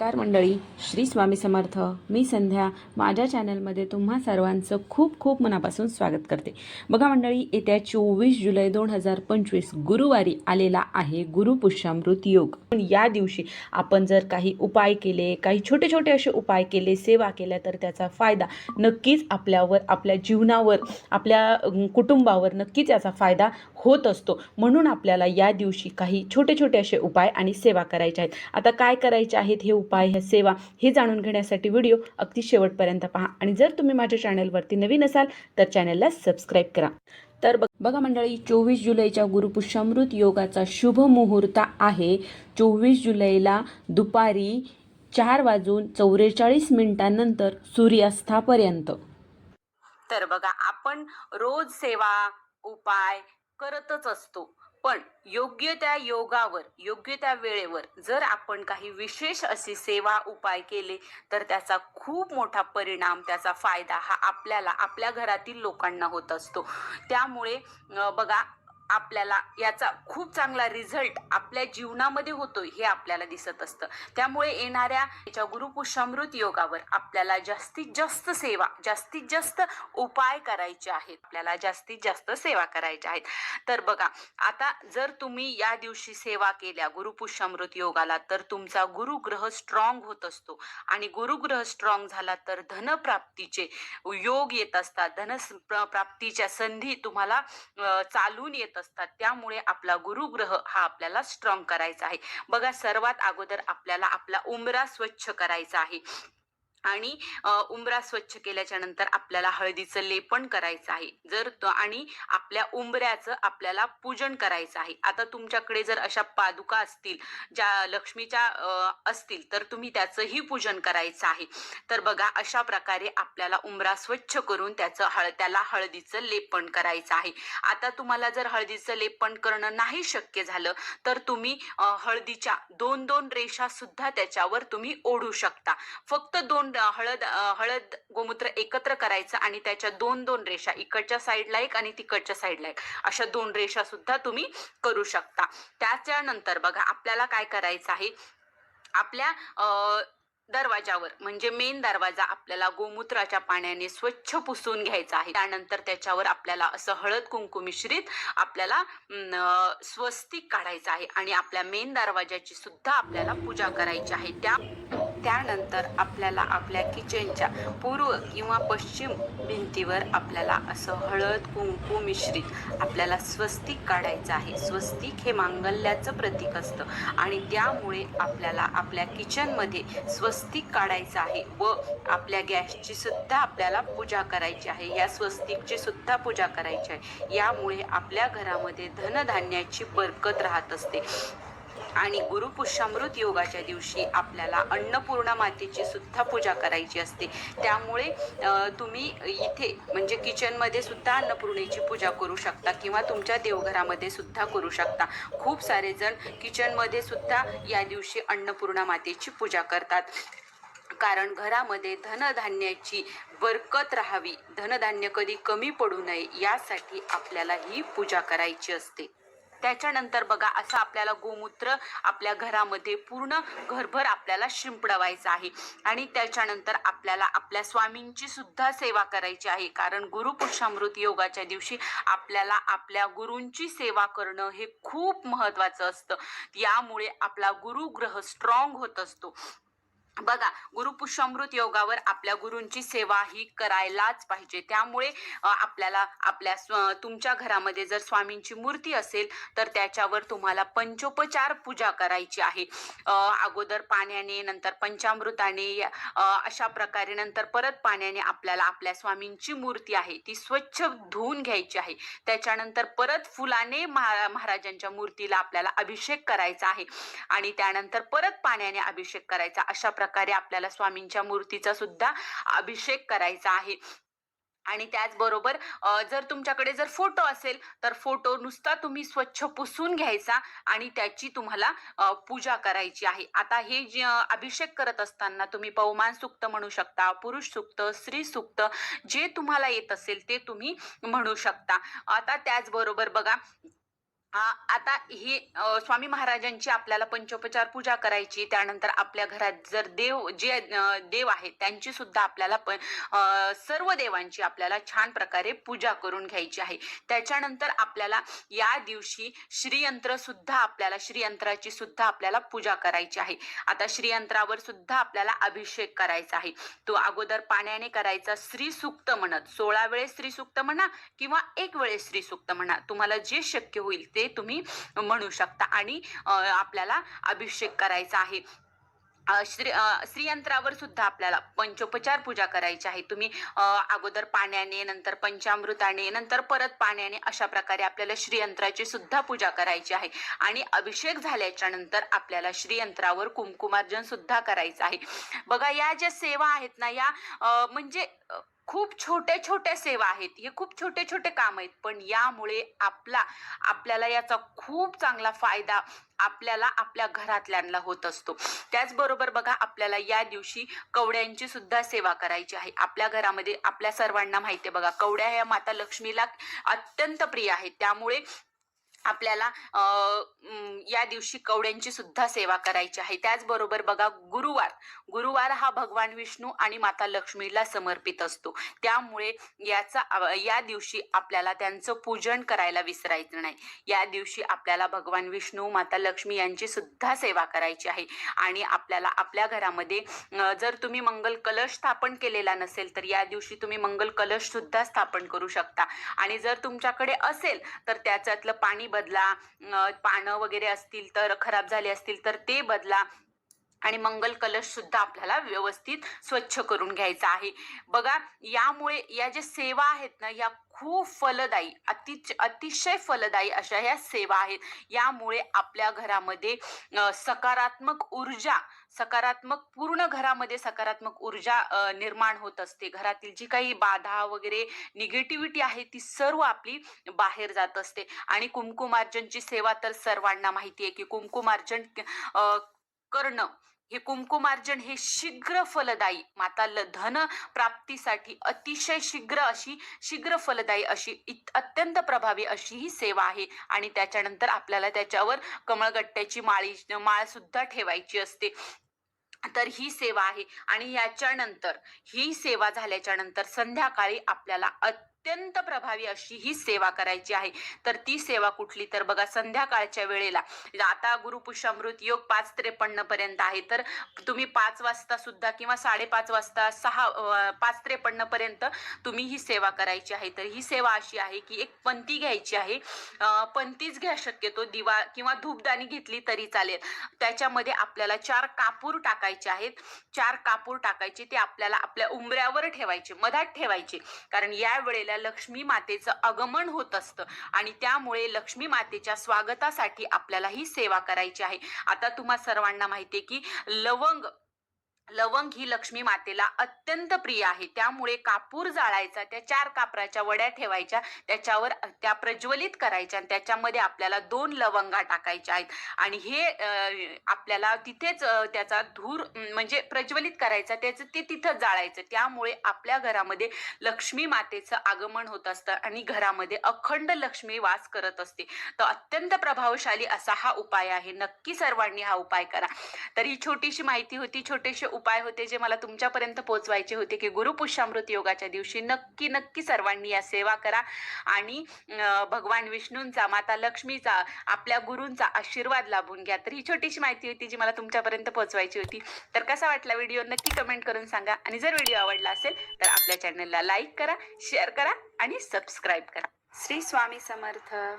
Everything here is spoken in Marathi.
नमस्कार मंडळी. श्री स्वामी समर्थ. मी संध्या. माझ्या चॅनलमध्ये तुम्हा सर्वांचं खूप खूप मनापासून स्वागत करते. बघा मंडळी येत्या चोवीस जुलै दोन हजार पंचवीस गुरुवारी आलेला आहे गुरुपुष्यामृत योग. पण या दिवशी आपण जर काही उपाय केले काही छोटे छोटे असे उपाय केले सेवा केल्या तर त्याचा फायदा नक्कीच आपल्यावर आपल्या जीवनावर आपल्या कुटुंबावर नक्कीच याचा फायदा होत असतो. म्हणून आपल्याला या दिवशी काही छोटे छोटे असे उपाय आणि सेवा करायचे आहेत. आता काय करायचे आहेत हे उपाय ह्या सेवा हे जाणून घेण्यासाठी व्हिडिओ अगदी शेवटपर्यंत पहा. आणि जर तुम्ही माझ्या चॅनलवरती नवीन असाल तर चॅनलला सबस्क्राईब करा. तर बघा मंडळी चोवीस जुलैच्या गुरुपुष्यामृत योगाचा शुभ मुहूर्त आहे. चोवीस जुलैला दुपारी चार वाजून चौवेचाळीस मिनिटांनंतर सूर्यास्तापर्यंत. तर बघा आपण रोज सेवा उपाय करतच असतो. पण योग्य त्या योगावर योग्य त्या वेळेवर जर आपण काही विशेष अशी सेवा उपाय केले तर त्याचा खूप मोठा परिणाम त्याचा फायदा हा आपल्याला आपल्या घरातील लोकांना होत असतो. त्यामुळे बघा आपल्याला याचा खूप चांगला रिझल्ट आपल्या जीवनामध्ये होतोय हे आपल्याला दिसत असतं. त्यामुळे येणाऱ्या याच्या गुरुपुषामृत योगावर आपल्याला जास्तीत जास्त सेवा जास्तीत जास्त उपाय करायचे आहेत. आपल्याला जास्तीत जास्त सेवा करायच्या आहेत. तर बघा आता जर तुम्ही या दिवशी सेवा केल्या गुरुपुष्यामृत योगाला तर तुमचा गुरुग्रह स्ट्रॉंग होत असतो. आणि गुरुग्रह स्ट्रॉंग झाला तर धनप्राप्तीचे योग येत असतात. धन प्राप्तीच्या संधी तुम्हाला चालून येत असतात. त्यामुळे आपला गुरुग्रह हा आपल्याला स्ट्रॉंग करायचा आहे. बघा सर्वात अगोदर आपल्याला आपला उमरा स्वच्छ करायचा आहे. आणि उंबरा स्वच्छ केल्याच्यानंतर आपल्याला हळदीचं लेपन करायचं आहे. जर त- आणि आपल्या उंबऱ्याचं आपल्याला पूजन करायचं आहे. आता तुमच्याकडे जर अशा पादुका असतील ज्या लक्ष्मीच्या असतील तर तुम्ही त्याचंही पूजन करायचं आहे. तर बघा अशा प्रकारे आपल्याला उंबरा स्वच्छ करून त्याचं हळ त्याला हळदीचं लेपन करायचं आहे. आता तुम्हाला जर हळदीचं लेपन करणं नाही शक्य झालं तर तुम्ही हळदीच्या दोन दोन रेषा सुद्धा त्याच्यावर तुम्ही ओढू शकता. फक्त दोन दोन हळद हळद गोमूत्र एकत्र करायचं आणि त्याच्या दोन दोन रेषा इकडच्या साईडला एक आणि तिकडच्या साईडला एक. अशा दोन रेषा सुद्धा तुम्ही करू शकता. त्याच्यानंतर बघा आपल्याला काय करायचं आहे? आपल्या दरवाजावर म्हणजे मेन दरवाजा आपल्याला गोमूत्राच्या पाण्याने स्वच्छ पुसून घ्यायचा आहे. त्यानंतर त्याच्यावर आपल्याला असं हळद कुंकू मिश्रित आपल्याला स्वस्तिक काढायचं आहे. आणि आपल्या मेन दरवाजाची सुद्धा आपल्याला पूजा करायची आहे. त्या त्यानंतर आपल्याला आपल्या किचनच्या पूर्व किंवा पश्चिम भिंतीवर आपल्याला असं हळद कुंकू मिश्रित आपल्याला स्वस्तिक काढायचं आहे. स्वस्तिक हे मांगल्याचं प्रतीक असतं आणि त्यामुळे आपल्याला आपल्या किचनमध्ये स्वस्तिक काढायचं आहे व आपल्या गॅसची सुद्धा आपल्याला पूजा करायची आहे. या स्वस्तिकची सुद्धा पूजा करायची आहे. यामुळे आपल्या घरामध्ये धनधान्याची बरकत राहत असते. आणि गुरुपुष्यामृत योगाच्या दिवशी आपल्याला अन्नपूर्णा मातेची सुद्धा पूजा करायची असते. त्यामुळे तुम्ही इथे म्हणजे किचनमध्ये सुद्धा अन्नपूर्णेची पूजा करू शकता किंवा तुमच्या देवघरामध्ये सुद्धा करू शकता. खूप सारे जण किचनमध्ये सुद्धा या दिवशी अन्नपूर्णा मातेची पूजा करतात. कारण घरामध्ये धनधान्याची बरकत राहावी. धनधान्य कधी कमी पडू नये यासाठी आपल्याला ही पूजा करायची असते. त्याच्यानंतर बघा असं आपल्याला गोमूत्र आपल्या घरामध्ये पूर्ण घरभर आपल्याला शिंपडवायचं आहे. आणि त्याच्यानंतर आपल्याला आपल्या स्वामींची सुद्धा सेवा करायची आहे. कारण गुरुपुरुषामृत योगाच्या दिवशी आपल्याला आपल्या गुरूंची सेवा करणं हे खूप महत्वाचं असतं. यामुळे आपला गुरुग्रह स्ट्रॉंग होत असतो. बघा गुरुपुष्यामृत योगावर आपल्या गुरूंची सेवा ही करायलाच पाहिजे. त्यामुळे आपल्याला आपल्या स्व- तुमच्या घरामध्ये जर स्वामींची मूर्ती असेल तर त्याच्यावर तुम्हाला पंचोपचार पूजा करायची आहे. अगोदर पाण्याने नंतर पंचामृताने अशा प्रकारे नंतर परत पाण्याने आपल्याला आपल्या स्वामींची मूर्ती आहे ती स्वच्छ धुवून घ्यायची आहे. त्याच्यानंतर परत फुलाने महा महाराजांच्या मूर्तीला आपल्याला अभिषेक करायचा आहे. आणि त्यानंतर परत पाण्याने अभिषेक करायचा अशा प्रकारे प्रकारे आपल्याला स्वामींच्या मूर्तीचा सुद्धा अभिषेक करायचा आहे. आणि त्याचबरोबर जर तुमच्याकडे जर फोटो असेल तर फोटो नुसता तुम्ही स्वच्छ पुसून घ्यायचा आणि त्याची तुम्हाला पूजा करायची आहे. आता हे जे अभिषेक करत असताना तुम्ही पवमान सुक्त म्हणू शकता पुरुष सुक्त स्त्री सुक्त जे तुम्हाला येत असेल ते तुम्ही म्हणू शकता. आता त्याचबरोबर बघा आता हे स्वामी महाराजांची आपल्याला पंचोपचार पूजा करायची त्यानंतर आपल्या घरात जर देव जे देव आहेत त्यांची सुद्धा आपल्याला पण सर्व देवांची आपल्याला छान प्रकारे पूजा करून घ्यायची आहे. त्याच्यानंतर आपल्याला या दिवशी श्रीयंत्र सुद्धा आपल्याला श्रीयंत्राची सुद्धा आपल्याला पूजा करायची आहे. आता श्रीयंत्रावर सुद्धा आपल्याला अभिषेक करायचा आहे. तो अगोदर पाण्याने करायचा श्री सुक्त म्हणत. सोळा वेळेस श्री सुक्त म्हणा किंवा एक वेळेस श्री सुक्त म्हणा. तुम्हाला जे शक्य होईल ते ते तुम्ही म्हणू शकता. आणि आपल्याला अभिषेक करायचा आहे. श्री श्रीयंत्रावर सुद्धा आपल्याला पंचोपचार पूजा करायची आहे. तुम्ही अगोदर पाण्याने नंतर पंचामृताने नंतर परत पाण्याने अशा प्रकारे आपल्याला श्रीयंत्राची सुद्धा पूजा करायची आहे. आणि अभिषेक झाल्याच्यानंतर आपल्याला श्रीयंत्रावर कुमकुमार्जन सुद्धा करायचं आहे. बघा या ज्या सेवा आहेत ना या म्हणजे खूप छोट्या छोट्या सेवा आहेत. हे खूप छोटे छोटे काम आहेत. पण यामुळे आपला आपल्याला याचा खूप चांगला फायदा आपल्याला आपल्या घरातल्यांना होत असतो. त्याचबरोबर बघा आपल्याला या दिवशी कवड्यांची सुद्धा सेवा करायची आहे. आपल्या घरामध्ये आपल्या सर्वांना माहिती आहे बघा कवड्या ह्या माता लक्ष्मीला अत्यंत प्रिय आहेत. त्यामुळे आपल्याला या दिवशी कवड्यांची सुद्धा सेवा करायची आहे. त्याचबरोबर बघा गुरुवार. गुरुवार हा भगवान विष्णू आणि माता लक्ष्मीला समर्पित असतो. त्यामुळे याचा या दिवशी आपल्याला त्यांचं पूजन करायला विसरायचं नाही. या दिवशी आपल्याला भगवान विष्णू माता लक्ष्मी यांची सुद्धा सेवा करायची आहे. आणि आपल्याला आपल्या घरामध्ये जर तुम्ही मंगल कलश स्थापन केलेला नसेल तर या दिवशी तुम्ही मंगल कलश सुद्धा स्थापन करू शकता. आणि जर तुमच्याकडे असेल तर त्याच्यातलं पाणी बदला पानं वगैरे असतील तर खराब झाले असतील तर ते बदला. आणि मंगल कलश सुद्धा आपल्याला व्यवस्थित स्वच्छ करून घ्यायचा आहे. बघा यामुळे या ज्या सेवा आहेत ना या खूप फलदायी अति अतिशय फलदायी अशा ह्या सेवा आहेत. यामुळे आपल्या घरामध्ये सकारात्मक ऊर्जा सकारात्मक पूर्ण घरामध्ये सकारात्मक ऊर्जा निर्माण होत असते. घरातील जी काही बाधा वगैरे निगेटिव्हिटी आहे ती सर्व आपली बाहेर जात असते. आणि कुंकुमार्जनची सेवा तर सर्वांना माहिती आहे की कुंकुमार्जन करणं हे कुंकुमार्जन हे शीघ्र फलदायी माता ल- धन प्राप्तीसाठी अतिशय शीघ्र अशी शीघ्र फलदायी अशी इत- अत्यंत प्रभावी अशी ही सेवा आहे. आणि त्याच्यानंतर आपल्याला त्याच्यावर कमळगट्ट्याची माळी माळ सुद्धा ठेवायची असते. तर ही सेवा आहे. आणि याच्यानंतर ही सेवा झाल्याच्यानंतर संध्याकाळी आपल्याला अत्यंत प्रभावी अशी ही सेवा करायची आहे. तर ती सेवा कुठली? तर बघा संध्याकाळच्या वेळेला. आता गुरुपुष्यामृत योग पाच त्रेपन्न पर्यंत आहे. तर तुम्ही पाच वाजता सुद्धा किंवा साडेपाच वाजता सहा पाच त्रेपन्न पर्यंत तुम्ही ही सेवा करायची आहे. तर ही सेवा अशी आहे की एक पंथी घ्यायची आहे. अं, पंथीच घ्या शक्यतो. दिवा किंवा धूपदाणी घेतली तरी चालेल. त्याच्यामध्ये आपल्याला चार कापूर टाकायचे आहेत. चार कापूर टाकायचे. ते आपल्याला आपल्या उंबऱ्यावर ठेवायचे. मधात ठेवायचे. कारण या वेळेला लक्ष्मी मातेचं आगमन होत असतं. आणि त्यामुळे लक्ष्मी मातेच्या स्वागतासाठी आपल्याला ही सेवा करायची आहे. आता तुम्हा सर्वांना माहितीये की लवंग लवंग ही लक्ष्मी मातेला अत्यंत प्रिय आहे. त्यामुळे कापूर जाळायचा त्या चार कापराच्या वड्या ठेवायच्या त्याच्यावर त्या प्रज्वलित करायच्या आणि त्याच्यामध्ये आपल्याला दोन लवंगा टाकायच्या आहेत. आणि हे आपल्याला तिथेच त्याचा धूर म्हणजे प्रज्वलित करायचा त्याचं ते तिथं जाळायचं. त्यामुळे आपल्या घरामध्ये लक्ष्मी मातेचं आगमन होत असतं आणि घरामध्ये अखंड लक्ष्मी वास करत असते. तर अत्यंत प्रभावशाली असा हा उपाय आहे. नक्की सर्वांनी हा उपाय करा. तर ही छोटीशी माहिती होती. छोटेसे उपाय होते जे मला तुमच्यापर्यंत पोहोचवायचे होते की गुरुपुष्यामृत योगाच्या दिवशी नक्की नक्की सर्वांनी या सेवा करा. आणि भगवान विष्णूंचा माता लक्ष्मीचा आपल्या गुरूंचा आशीर्वाद लाभून घ्या. तर ही छोटीशी माहिती होती जी मला तुमच्यापर्यंत पोहोचवायची होती. तर कसा वाटला व्हिडिओ नक्की कमेंट करून सांगा. आणि जर व्हिडिओ आवडला असेल तर आपल्या चॅनलला लाईक करा शेअर करा आणि सबस्क्राईब करा. श्री स्वामी समर्थ.